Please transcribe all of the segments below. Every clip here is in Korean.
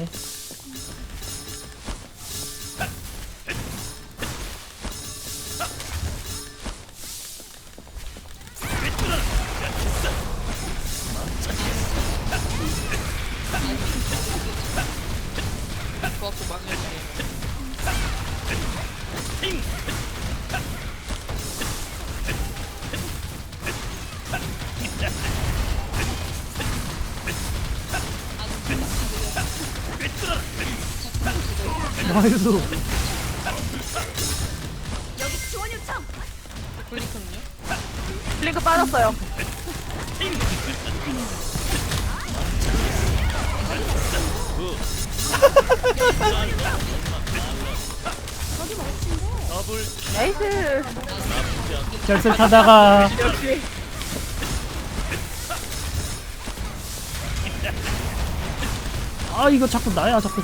네. 나이스. 플리크는요? 링크 빠졌어요. 나이스. 결승 타다가 역시. 아 이거 자꾸 나야 자꾸.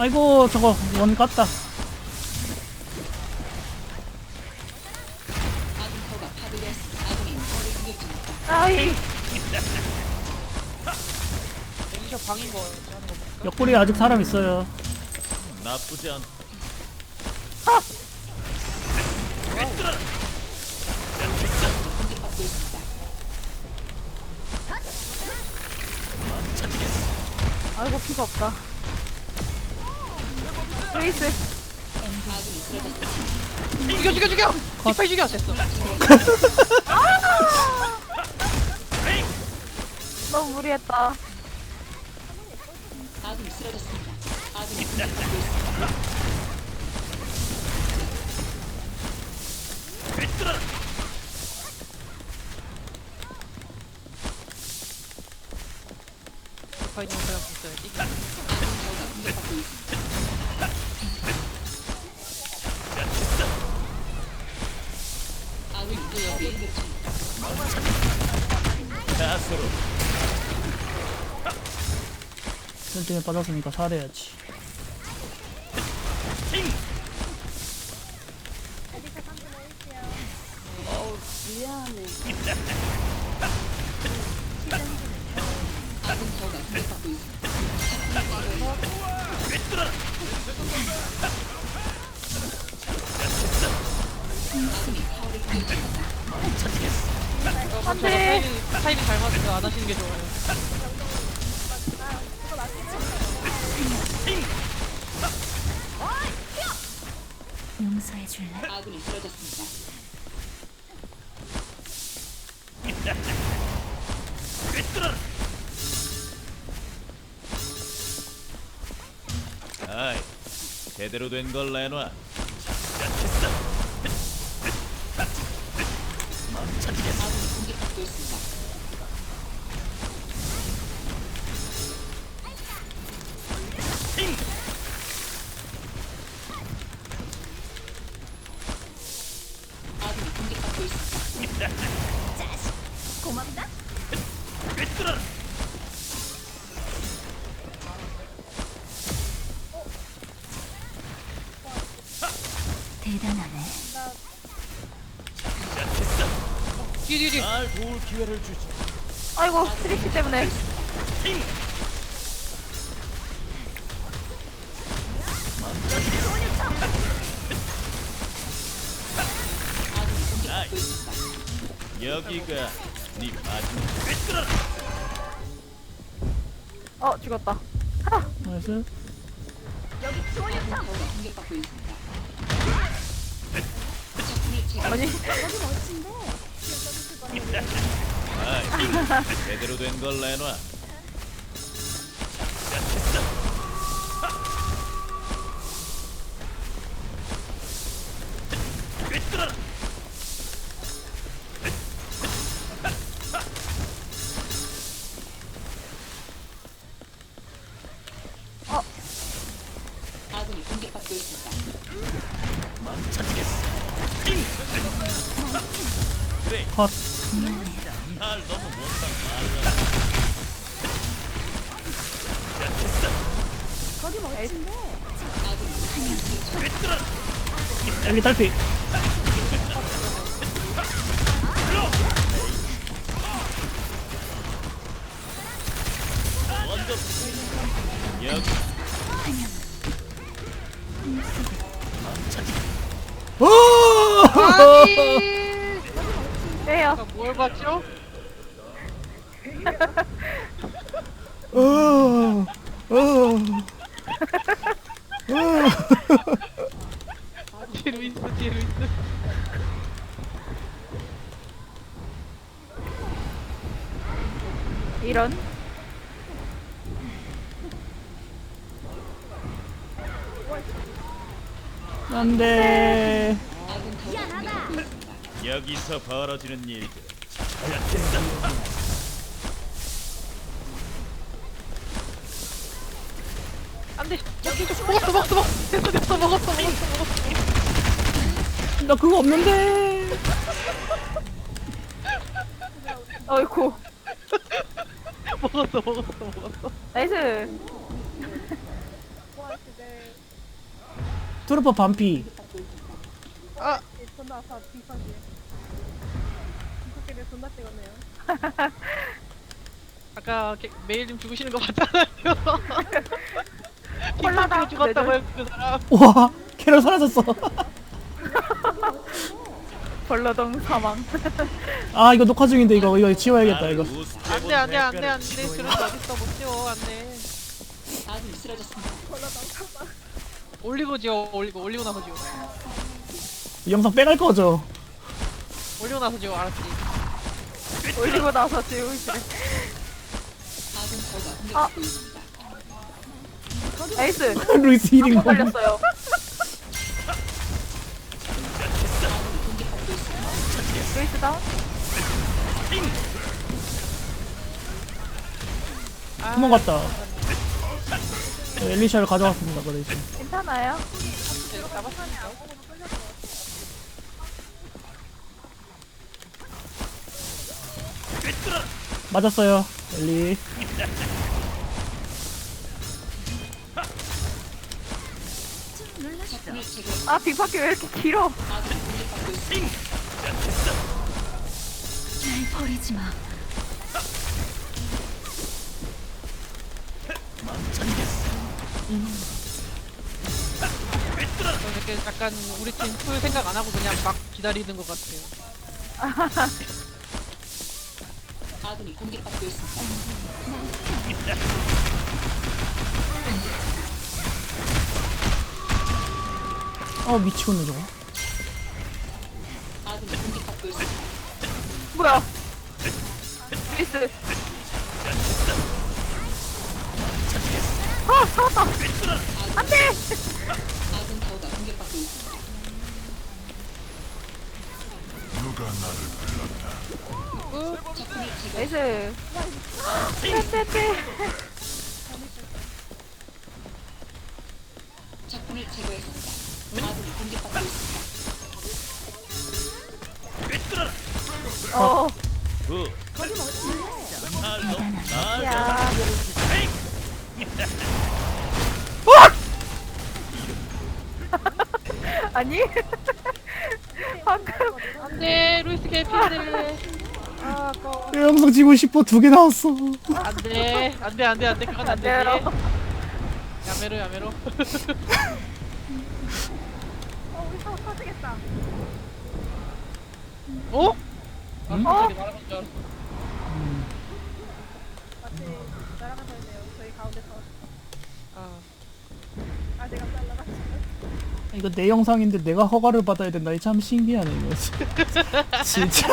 아이고 저거 원 깠다. 아이. 여기서 방인 거 하는 거. 옆구리에 아직 사람 있어요. 나쁘지 않. 아이고 피가 없다. 루이스. 죽여 죽여 죽여! 뒷팔 죽여! 됐어. 너무 무리했다. 뒷팔 있는 사람 있어야지. 센팅에 빠졌으니까 살해야지. 안 돼! 타이밍 잘 맞으면 안 하시는 게 좋아요. 용서해 줄래? 아이 제대로 된 걸 내놔. 도울 기회를 주지. 아이고 트리시 때문에. 여기가 네 마지막. 어 죽었다. 나이스. 제대로 된 걸 내놔. 아까 뭘 봤죠? 뒤로 있어 뒤로 있어 이런. 안돼. 여기서 벌어지는 일들 안돼 여기 좀 먹었어 먹었어 먹었어 됐어 됐어 먹었어 먹었어 먹었어 나 그거 없는데. 어이쿠. 먹었어 먹었어 먹었어 나이스. 트루퍼 반피. 아 아까 게- 메일님 죽으시는 거 봤잖아요 콜라다. 죽었다고 했그 사람 와 캐럴 사라졌어. 벌러덩 사망. 아 이거 녹화 중인데 이거 이거 지워야겠다 이거. 안돼 안돼 안돼 안돼 그런 거 어딨어 못 지워 안돼 올리고 지워 올리고 올리고 나서 지워 이 영상 빼갈 거죠. 올리고 나서 지워 알았지 올리고 나서 지우시래. 아. 나이스. 루이스 힐링 공. 걸렸어요. 루이스 다운? 도망갔다. 네, 엘리샤를 가져왔습니다 그 대신. 괜찮아요? 맞았어요 엘리. 아, 빅바퀴 왜 이렇게 길어? 날 버리지 마. 저 이렇게 약간 우리 팀 풀 생각 안 하고 그냥 막 기다리는 것 같아요 어 미치겠네 저거. 뭐야? 루이스. 아, 살았다. 안 돼! 나 이스. 네, 네, 네. 아까워 이 영상 지고 싶어 두 개 나왔어. 안돼. 안돼 안돼 안돼. 그건 안 안되지 돼요. 야메로 야메로. 어? 아 음? 갑자기 날아간 줄 알았어. 아 이거 내 영상인데 내가 허가를 받아야 된다. 이참 신기하네 이거. 진짜.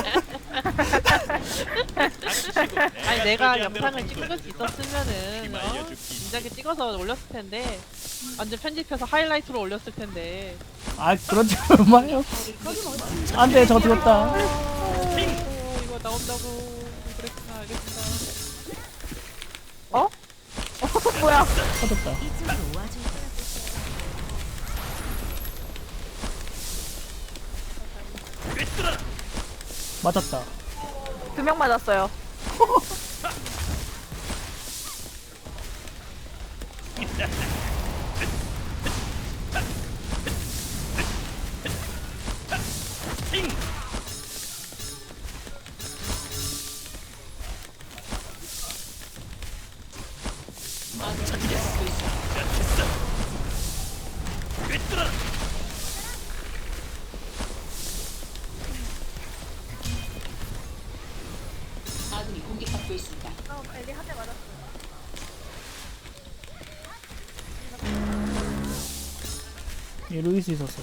아니 내가 영상을 찍을 수 있었으면은 어? 진작에 찍어서 올렸을 텐데 완전 편집해서 하이라이트로 올렸을 텐데 아 그렇지 마요. 안돼 저거 죽었다. 어, 이거 나온다고 그랬구나 알겠습니다 어? 어, 뭐야? 터졌다. 이쪽으로 와줘. 맞았다. 두 명 맞았어요. 얘 루이스 있었어.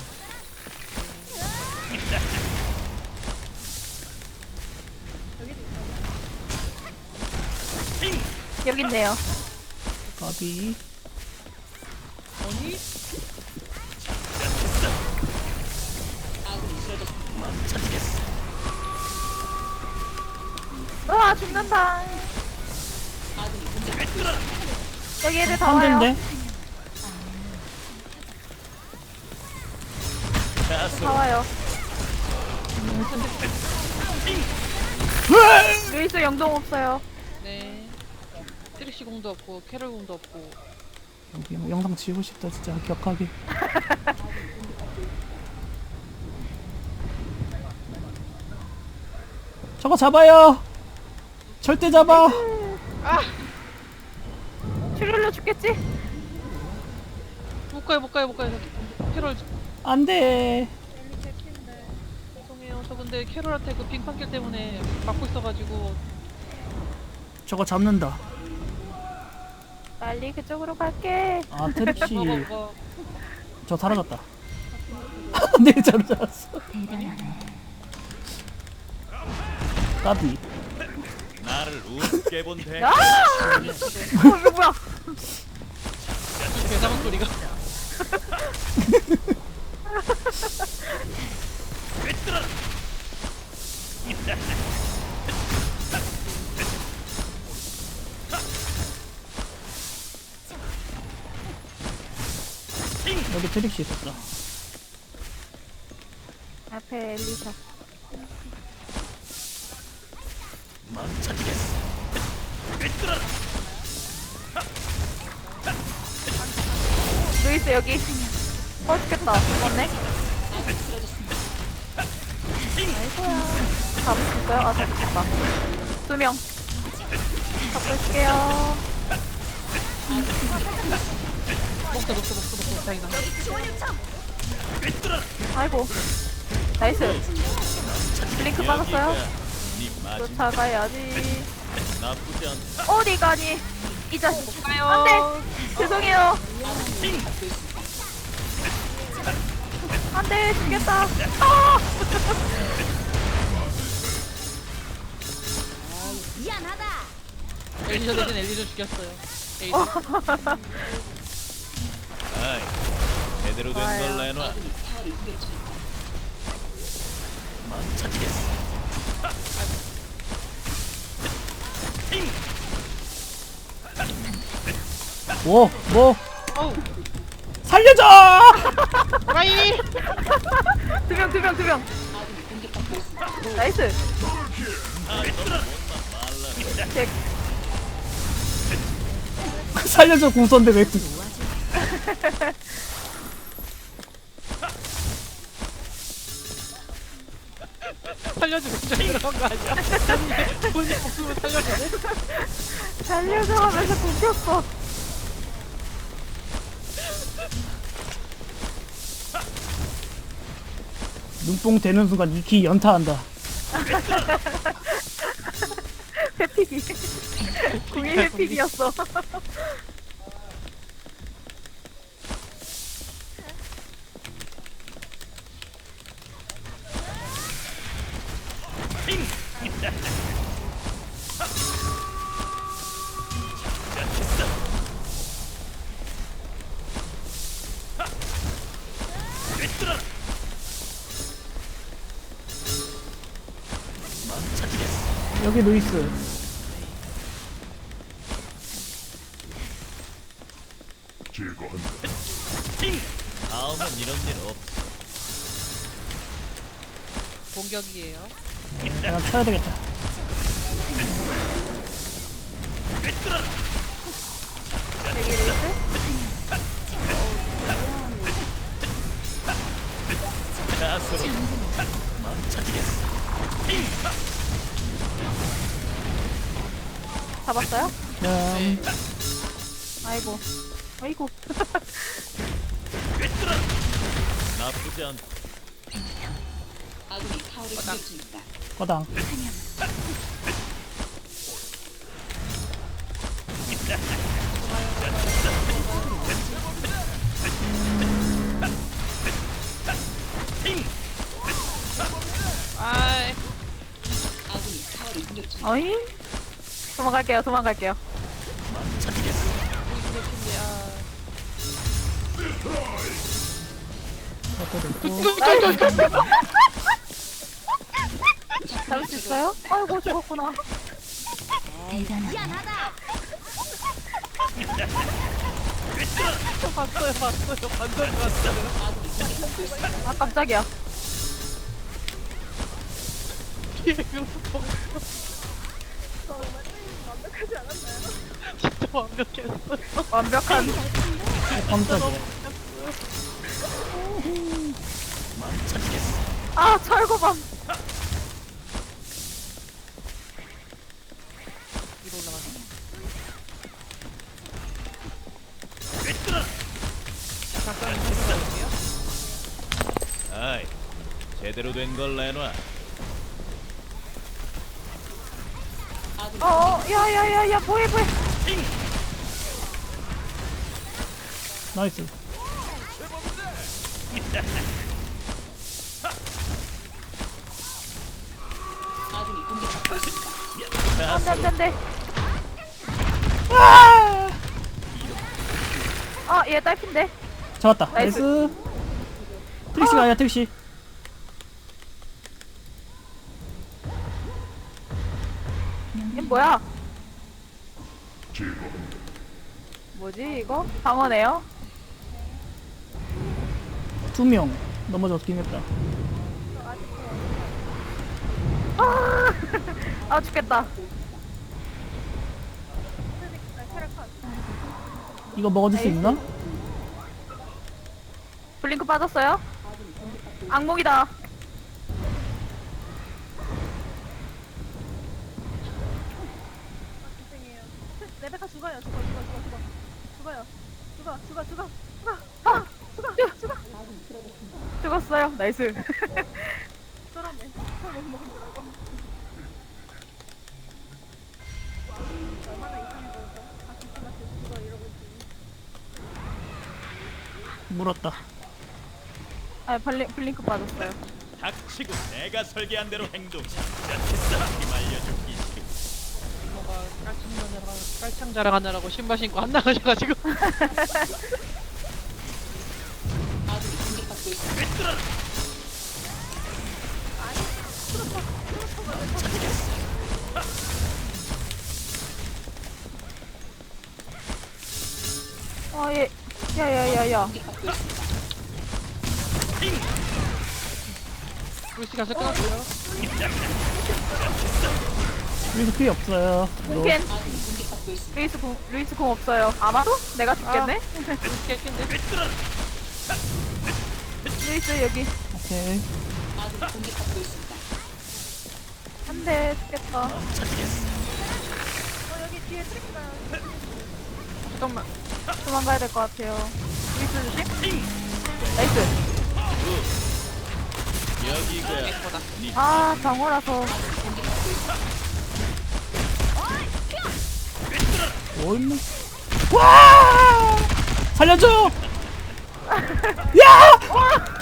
여기 있네요. 까비. 으아 죽는다. 여기 애들 다한 와요. 다 와요. 루이스 영동 없어요. 네. 트릭시 공도 없고 캐럴 공도 없고 여기 뭐 영상 지우고 싶다 진짜 격하게. 저거 잡아요. 절대 잡아. 출혈로 죽겠지? 못 가요 못 가요 못 가요 캐럴 안돼. 근데 캐럴한테 그 빙판길 때문에 막고 있어가지고 저거 잡는다. 빨리 그쪽으로 갈게. 아 트릭시 먹어 먹어 저 사라졌다. 네잘 잡았어. 까비. 나를 웃게 본 대. 아! 어, 이거 뭐야? 대장한 소리가 여기 트릭시 있었다. 앞에 엘리샤. 루이스 여기. 어 죽겠다. 죽었네. 아이고야. 잡을 수 있어요? 아 있다. 두 명. 있게요. 먹자 먹자 먹자 먹자 다행이다 아이고. 나이스. 블링크 빠졌어요? 쫓아가야지. 나쁘지 않다. 어디 가니? 이 자식. 가요 안돼. 죄송해요. 안 돼 죽겠다. 아! 엘리저 대신 엘리저 죽였어요 에이스 아이, 제대로 된 걸 내놔. 뭐 뭐. 어우 살려줘! 라이 두 명, 두 명, 두 명. 나이스. 잭. 살려줘 공선대 왜? 두- 살려주고 진짜 들어간 거 아니야 본인 목숨을 살려주네 달려서 하면서 굶겼어. 눈뽕 되는 순간 이키 연타한다. 회픽이. 궁이 회픽이었어. 여기 루이스. 공격이에요 내가 쳐야 되겠다. 잡았어요? 음, 아이고. 아이고. 나쁘지 않. 거당. 아이 어이? 도망갈게요, 도망갈게요. 그것도 됐고. 잡을 수 있어요? 아이고, 죽었구나. 대단하네. 봤어요 봤어요 완전 봤어요 아, 깜짝이야. 진짜 완벽했어 완벽한. 깜짝이야. 아, 철거밤. 제대로 된 걸 내놔. 어, 어, 야, 야, 야, 야, 뭐해, 뭐해. 나이스. 안 돼, 안 돼, 안 돼. 아, 얘 딸핀데. 잡았다. 나이스. 나이스. 트릭시 가야 트릭시. 얘 뭐야? 뭐지, 이거? 방어네요? 두 명 넘어졌긴 했다. 아, 아 죽겠다. 이거 먹어줄 수 있나? 블링크 빠졌어요? 악몽이다. 레베카 죽어요. 죽어, 죽어, 죽어, 죽어. 죽어요. 죽어, 죽어, 죽어. 아, 죽어, 죽어. 죽었어요. 나이스. 쫄았네. 못 먹으라고. 얼마나 이상해 보였어. 아, 김치맛 죽어 이러고 있지. 물었다. 아, 블링, 블링크 빠졌어요. 닥치고 내가 설계한 대로 행동. 잘했어. 힘 알려줄게. 이모가 깔창 자랑 깔창 자랑 하느라고 신발 신고 안 나가셔가지고 아, 얘. 야, 야, 야, 야. 루시 가서 끊었어요 여기서 피해 없어요. 너 펜. 루이스 공, 루이스 공 없어요. 아마도? 내가 죽겠네? 루시 깼긴데 루이스 여기. 오케이. 안 돼, 죽겠다. 어, 여기 뒤에 트랙이다. 잠깐만 도망가야 될 것 같아요. 루이스 조심. 나이스. 여기가 아. 뭐 있는? 와! 살려줘! 야!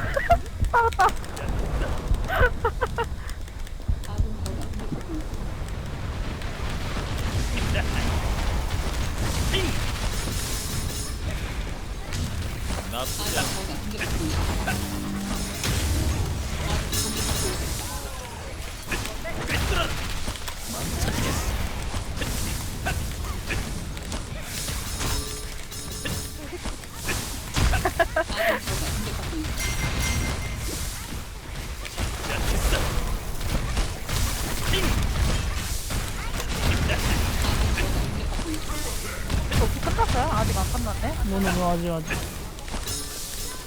너는 왜 아직 아직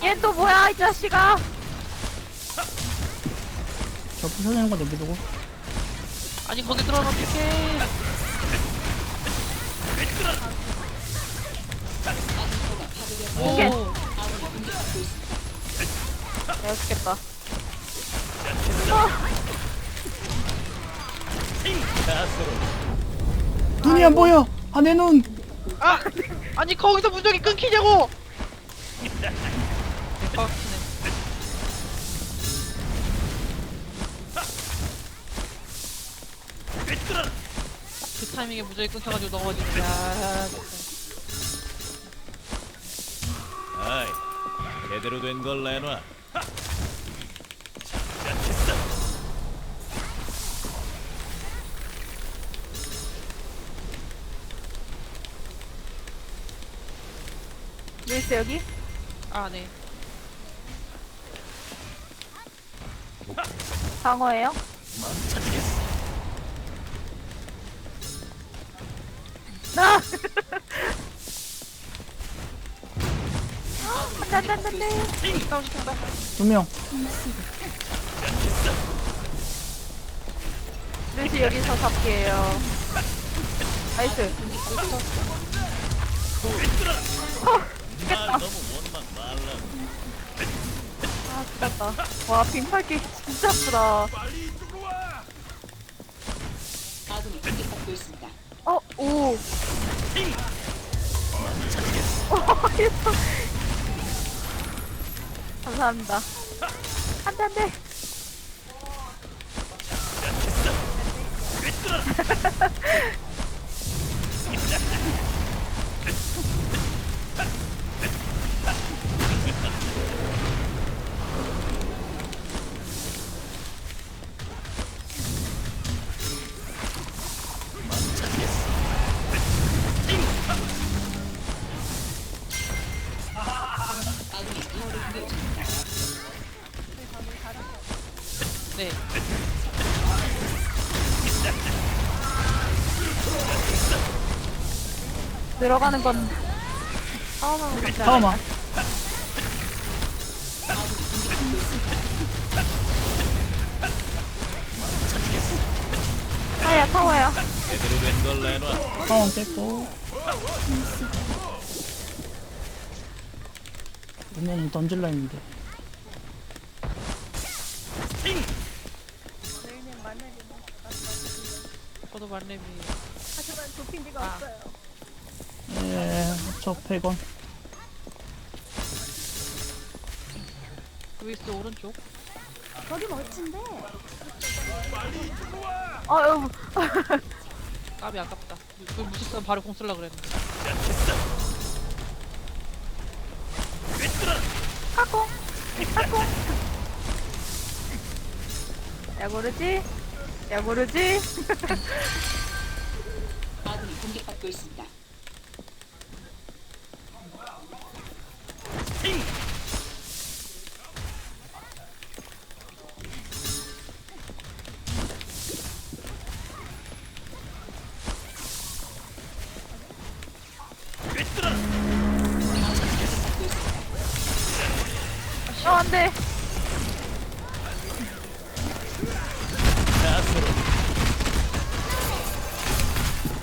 얘또 뭐야 이 자식아. 저 부서지는 거 내비두고 아니 거기 들어가면 어떡해. 오 내가 죽겠다. 눈이 안 보여 안에 눈 아! 아니 거기서 무적이 끊기냐고! 대박치네 그 타이밍에 무적이 끊겨가지고 넘어지네 야 제대로 된 걸 내놔. 루이스 여기? 아 네 방어예요? 나! 안돼 안돼 안돼 다운 시킨다 두 명 루이스 여기서 잡기에요 나이스 아, 아 죽겠다 와 빙팔기 진짜 아프다 공격받고 있습니다. 어? 오 오, 예뻐. 감사합니다 안 돼 안 돼 들어가는 건 되지 않아요? 잠깐만 타워야 타워야 제대로 된걸 내놔. 상황 깼고 분명히 던질라 했는데 저도 말렘이 하지만 도핑기가 아. 없어요. 예 저 100원 루이스 오른쪽 거기 멋진데. 아 여보 까비 아깝다 그 무식성 바로 공 쓸라 그랬는데 까꿍 까꿍 야 모르지? 야 모르지? 아군이 공격받고 있습니다. 안돼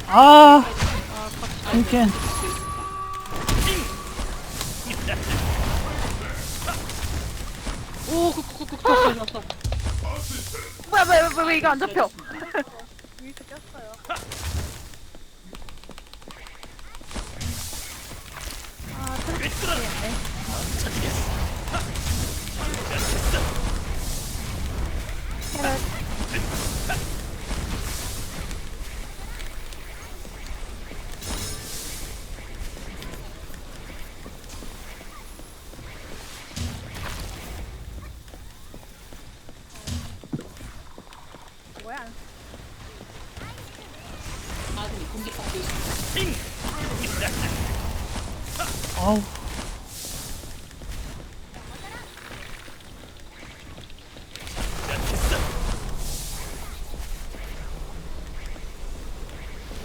아 캔캔 오 그 그 그그 졌어 졌어 뭐야 뭐야 뭐야 왜 이거 안 잡혀 위에서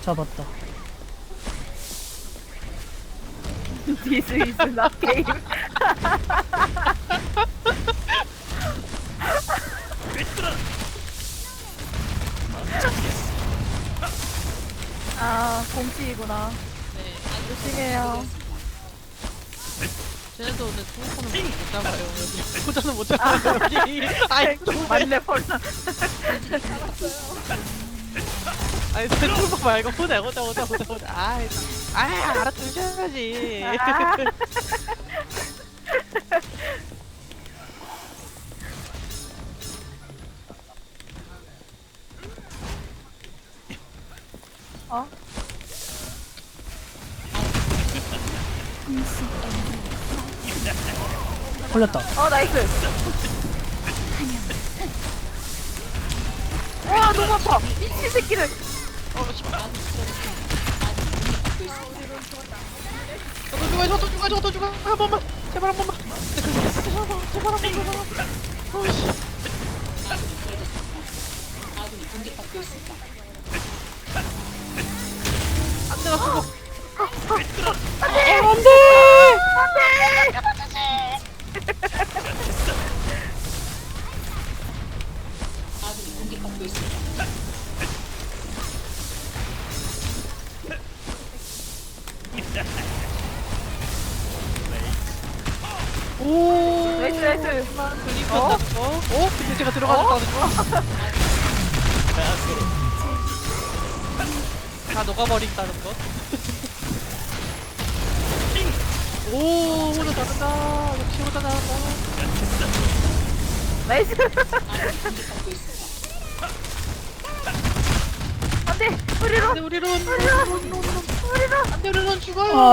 잡았다 This is not game. 아, 공치이구나. 네. 조심해요. 쟤네도 오늘 투호는 못 잡아요. 여기. 호자는 못 잡아요. 여기. 아이, 또 왜. 맞네, 폴라. 아니, 투호 말고 호자, 호자, 호자, 호자, 호자. 아이, 아이, 알아두셔야지. 아. 어? 걸렸다. 어, 나이스. 와, 너무 아파. 이 새끼를. 어, 씨발. 죽어요, 저도 죽어요. 한 번만. 제발 한 번만. 제발 한 번만. 어이씨. 아군이 공격받고 있습니다. 안 돼, 나 죽어.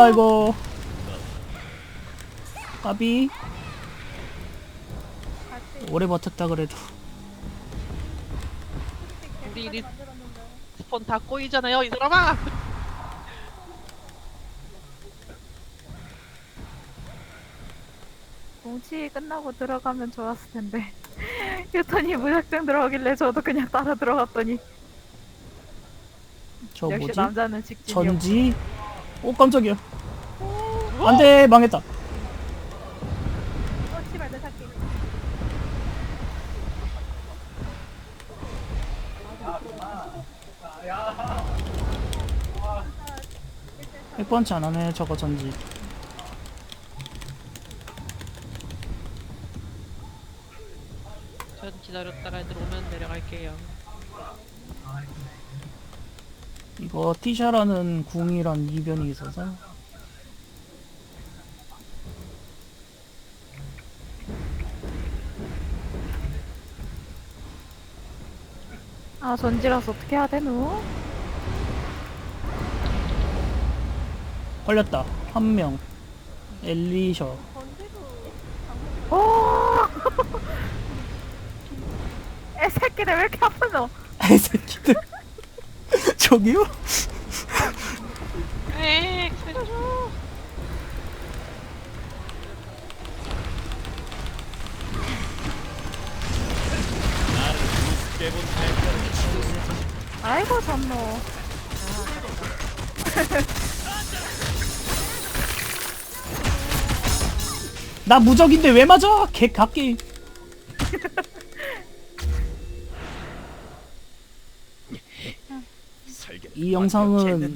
아이고. 까비. 오래 버텼다 그래도. 우리 리 스폰 다 꼬이잖아요, 이 사람아. 공치 끝나고 들어가면 좋았을 텐데. 휴턴이 무작정 들어가길래 저도 그냥 따라 들어갔더니 저 역시 뭐지? 남자는 직진이요. 전지. 오 깜짝이야. 안돼 망했다. 어 씨발 내 살게. 백번치안 하네 저거 전지. 전 기다렸다가 애들 오면 내려갈게요. 이거 티샤라는 궁이란 이변이 있어서 아 전지라서 어떻게 해야 되노? 걸렸다. 한 명. 엘리셔. 오! 애 새끼들 왜 이렇게 아프노? 이 새끼들. 저기요? 나 무적인데 왜 맞아? 개. 설계 이 영상은